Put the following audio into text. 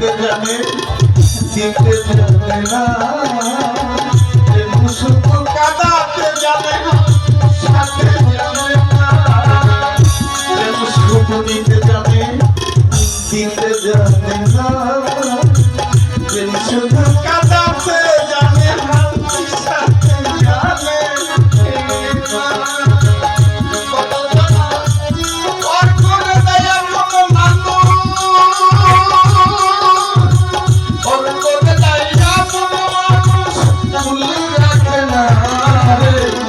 চিনতে জানে চিনতে জানে না শুধু কাদাতে জানে না সাথে জানে জানে না হবে